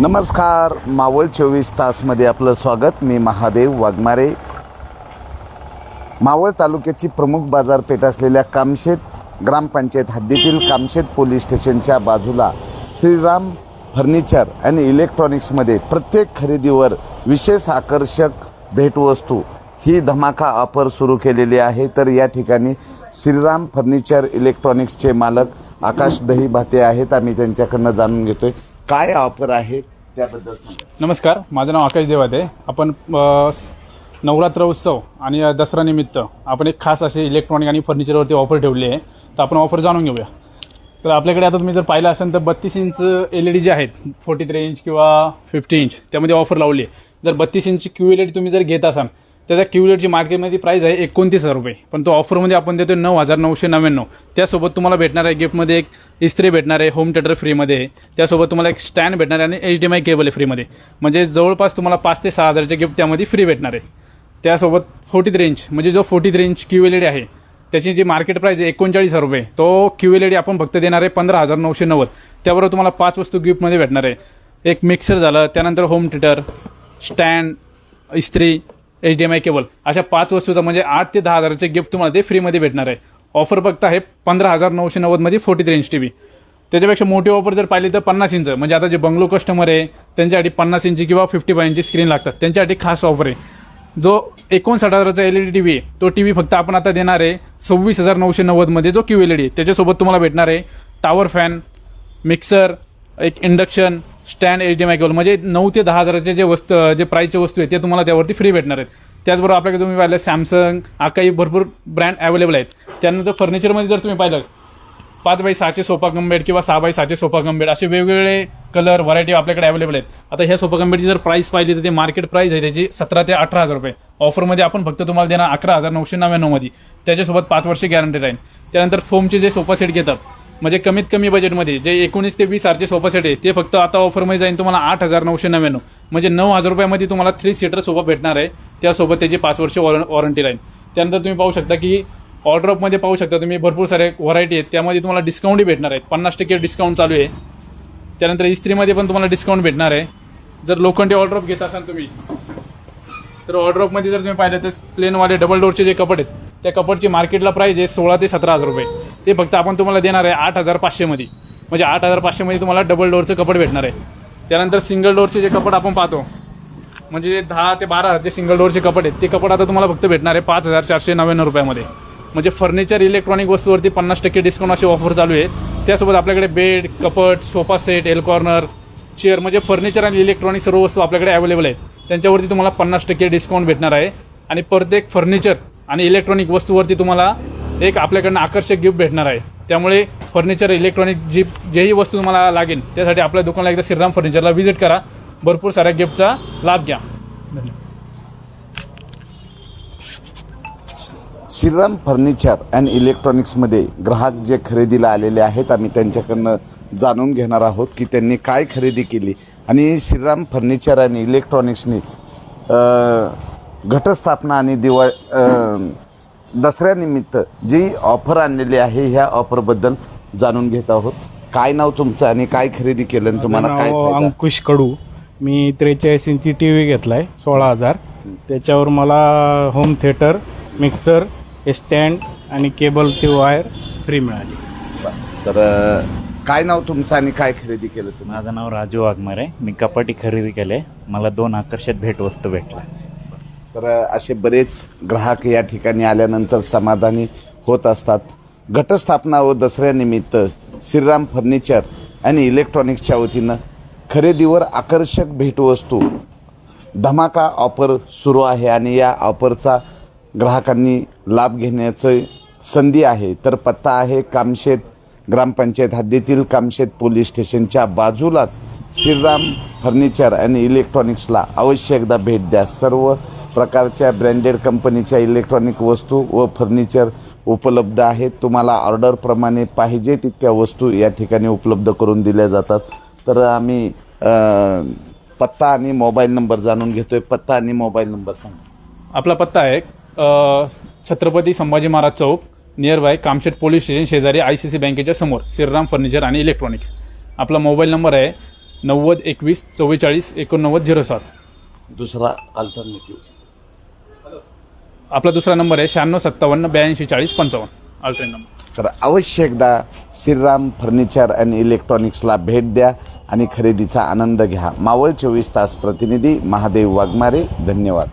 नमस्कार मावळ चोवीस तासमध्ये आपलं स्वागत. मी महादेव वाघमारे. मावळ तालुक्याची प्रमुख बाजारपेठ असलेल्या कामशेत ग्रामपंचायत हद्दीतील कामशेत पोलीस स्टेशनच्या बाजूला श्रीराम फर्निचर आणि इलेक्ट्रॉनिक्समध्ये प्रत्येक खरेदीवर विशेष आकर्षक भेटवस्तू. ही धमाका ऑफर सुरू केलेली आहे. तर या ठिकाणी श्रीराम फर्निचर इलेक्ट्रॉनिक्सचे मालक आकाश दही भाते आहेत. आम्ही त्यांच्याकडनं जाणून घेतो आहे काय ऑफर आहे त्याबद्दल सांगा. नमस्कार माझं नाव आकाश देवात आहे आपण अ, स- नवरात्र उत्सव आणि अ, दसऱ्यानिमित्त आपण एक खास असे इलेक्ट्रॉनिक आणि फर्निचरवरती ऑफर ठेवली आहे. तर आपण ऑफर जाणून घेऊया. तर आपल्याकडे आता तुम्ही जर पाहिलं असेल तर बत्तीस इंच एल ई डी जे आहेत फोर्टी थ्री इंच किंवा फिफ्टी इंच त्यामध्ये ऑफर लावली आहे. जर बत्तीस इंचची क्यू एल तुम्ही जर घेत असाल त्याच्या त्या क्यू मार्केटमध्ये प्राईस आहे एकोणतीस हजार रुपये. पण तो ऑफरमध्ये आपण देतो नऊ हजार नऊशे नव्याण्णव. त्यासोबत तुम्हाला भेटणार आहे गिफ्टमध्ये एक इस्त्री भेटणार आहे होम थिएटर फ्रीमध्ये आहे त्यासोबत तुम्हाला एक स्टँड भेटणार आहे आणि H D M I cable आहे फ्रीमध्ये म्हणजे जवळपास तुम्हाला पाच ते सहा हजारचे गिफ्ट त्यामध्ये फ्री भेटणार आहे. त्यासोबत फोर्टी थ्री इंच म्हणजे जो forty three inch Q L E D आहे त्याची जी मार्केट प्राईस आहे एकोणचाळीस हजार रुपये. तो क्यू एल ई डी आपण फक्त देणार आहे पंधरा हजार नऊशे नव्वद. त्याबरोबर तुम्हाला पाच वस्तू गिफ्टमध्ये भेटणार आहे. एक मिक्सर झालं त्यानंतर होम थिएटर स्टँड इस्त्री H D M I cable अशा पाच वस्तूचा म्हणजे आठ ते दहा हजाराचे गिफ्ट तुम्हाला ते फ्रीमध्ये भेटणार आहे. ऑफर फक्त आहे पंधरा हजार नऊशे नव्वदमध्ये forty three inch T V त्याच्यापेक्षा मोठी ऑफर जर पाहिली तर पन्नास इंच म्हणजे आता जे बंगलो कस्टमर आहे त्यांच्यासाठी पन्नास इंची किंवा फिफ्टी फाय इंची स्क्रीन लागतात. त्यांच्यासाठी खास ऑफर आहे. जो एकोणसाठ हजाराचा L E D T V आहे तो टी व्ही फक्त आपण आता देणार आहे सव्वीस हजार नऊशे नव्वदमध्ये जो क्यू एल ई डी आहे. त्याच्यासोबत तुम्हाला भेटणार आहे टावर फॅन मिक्सर एक induction stand H D M I cable म्हणजे नऊ ते दहा हजाराचे जे वस्तू जे प्राईसचे वस्तू आहेत ते तुम्हाला त्यावरती फ्री भेटणार आहेत. त्याचबरोबर आपल्याकडे तुम्ही पाहिलं सॅमसंग काही भरपूर ब्रँड अवेलेबल आहेत. त्यानंतर फर्निचरमध्ये जर तुम्ही पाहिलं पाच बाय सहाचे सोफा कंबेड किंवा सहा बाय सहाचे सोफा कंबेड असे वेगवेगळे कलर व्हरायटी आपल्याकडे अवेलेबल आहेत. आता ह्या सोफा कंबेडची जर प्राईस पाहिली तर ते मार्केट प्राईस आहे त्याची सतरा ते अठरा हजार रुपये. ऑफरमध्ये आपण फक्त तुम्हाला देणार अकरा हजार नऊशे नव्याण्णवमध्ये त्याच्यासोबत पाच वर्ष गॅरंटी राहील. त्यानंतर फोमचे जे सोफा सेट घेतात म्हणजे कमीत कमी बजेटमध्ये जे एकोणीस ते वीस आरचे सोफा सेट आहे ते फक्त आता ऑफरमध्ये जाईल तुम्हाला आठ हजार नऊशे नव्याण्णव. म्हणजे नऊ हजार रुपयामध्ये तुम्हाला थ्री सीटर सोफा भेटणार आहे. त्यासोबत त्याची पाच वर्ष वॉरंटी राहील. त्यानंतर तुम्ही पाहू शकता की ऑर्डरअपमध्ये पाहू शकता तुम्ही भरपूर सारे व्हरायटी आहेत. त्यामध्ये तुम्हाला डिस्काउंटही भेटणार आहेत. पन्नास टक्के डिस्काउंट चालू आहे. त्यानंतर इस्त्रीमध्ये पण तुम्हाला डिस्काउंट भेटणार आहे. जर लोखंडी ऑर्डरअप घेत असाल तुम्ही तर ऑर्डरअपमध्ये जर तुम्ही पाहिलं तर प्लेनवाले डबल डोरचे जे कपडे आहेत त्या कपडची मार्केटला प्राईस आहे सोळा ते सतरा हजार रुपये. ते फक्त आपण तुम्हाला देणार आहे आठ हजार पाचशेमध्ये म्हणजे आठ हजार पाचशेमध्ये तुम्हाला डबल डोअरचं कपड भेटणार आहे. त्यानंतर सिंगल डोअरचे जे कपड आपण पाहतो म्हणजे जे दहा ते बारा हजार जे सिंगल डोअरचे कपडे आहेत ते कपड आता तुम्हाला फक्त भेटणार आहे पाच हजार चारशे नव्याण्णव रुपयामध्ये. म्हणजे फर्निचर इलेक्ट्रॉनिक वस्तूवरती पन्नास टक्के डिस्काउंट अशी ऑफर चालू आहे. त्यासोबत आपल्याकडे बेड कपट sofa set L corner chair म्हणजे फर्निचर आणि इलेक्ट्रॉनिक सर्व वस्तू आपल्याकडे अवेलेबल आहेत. त्यांच्यावरती तुम्हाला पन्नास टक्के डिस्काउंट भेटणार आहे. आणि प्रत्येक फर्निचर आणि इलेक्ट्रॉनिक वस्तूवरती तुम्हाला एक आपल्याकडनं आकर्षक गिफ्ट भेटणार आहे. त्यामुळे फर्निचर इलेक्ट्रॉनिक जी जेही वस्तू तुम्हाला लागेल त्यासाठी आपल्या दुकानाला एकदा श्रीराम फर्निचरला व्हिजिट करा. भरपूर साऱ्या गिफ्टचा लाभ घ्या. श्रीराम फर्निचर अँड इलेक्ट्रॉनिक्समध्ये ग्राहक जे खरेदीला आलेले आहेत आम्ही त्यांच्याकडनं जाणून घेणार आहोत की त्यांनी काय खरेदी केली. आणि श्रीराम फर्निचर आणि इलेक्ट्रॉनिक्सने घटस्थापना आणि दिवाळ अ, दसऱ्यानिमित्त जी ऑफर आणलेली आहे ह्या ऑफरबद्दल जाणून घेत आहोत. काय नाव तुमचं आणि काय खरेदी केलं आणि तुम्हाला काय नाव फायदा? अंकुश कडू. मी त्रेचाळीस इंची टी व्ही घेतलाय सोळा हजार. त्याच्यावर मला होम थिएटर मिक्सर स्टँड आणि केबल ती वायर फ्री मिळाली. तर अ, काय नाव तुमचं आणि काय खरेदी केलं तुम्ही? माझं नाव राजू वाघमारे. मी कपाटी खरेदी केले मला दोन आकर्षक भेटवस्तू भेटल्या. तर असे बरेच ग्राहक या ठिकाणी आल्यानंतर समाधानी होत असतात. घटस्थापना व दसऱ्यानिमित्त श्रीराम फर्निचर आणि इलेक्ट्रॉनिक्सच्या वतीनं खरेदीवर आकर्षक भेटवस्तू धमाका ऑफर सुरू आहे आणि या ऑफरचा ग्राहकांनी लाभ घेण्याचं संधी आहे. तर पत्ता आहे कामशेत ग्रामपंचायत हद्दीतील कामशेत पोलीस स्टेशनच्या बाजूलाच श्रीराम फर्निचर आणि इलेक्ट्रॉनिक्सला अवश्य एकदा भेट द्या. सर्व प्रकारच्या ब्रँडेड कंपनीच्या इलेक्ट्रॉनिक वस्तू व फर्निचर उपलब्ध आहेत. तुम्हाला ऑर्डरप्रमाणे पाहिजे तितक्या वस्तू या ठिकाणी उपलब्ध करून दिल्या जातात. तर आम्ही पत्ता आणि मोबाईल नंबर जाणून घेतोय. पत्ता आणि मोबाईल नंबर सांगा. आपला पत्ता आहे Chhatrapati Sambhaji Maharaj Chowk near by Kamshet police station शेजारी आय सी सी बँकेच्या समोर श्रीराम फर्निचर आणि इलेक्ट्रॉनिक्स आपला मोबाईल नंबर आहे नव्वद एकवीस चव्वेचाळीस एकोणनव्वद झिरो सात. दुसरा अल्टरनेटिव्ह आपला दुसरा नंबर आहे शहाण्णव सत्तावन्न ब्याऐंशी चाळीस पंचावन्न. अल्टरनेट नंबर तर अवश्य एकदा श्रीराम फर्निचर अँड इलेक्ट्रॉनिक्सला भेट द्या आणि खरेदीचा आनंद घ्या. मावळ चोवीस तास प्रतिनिधी महादेव वाघमारे धन्यवाद.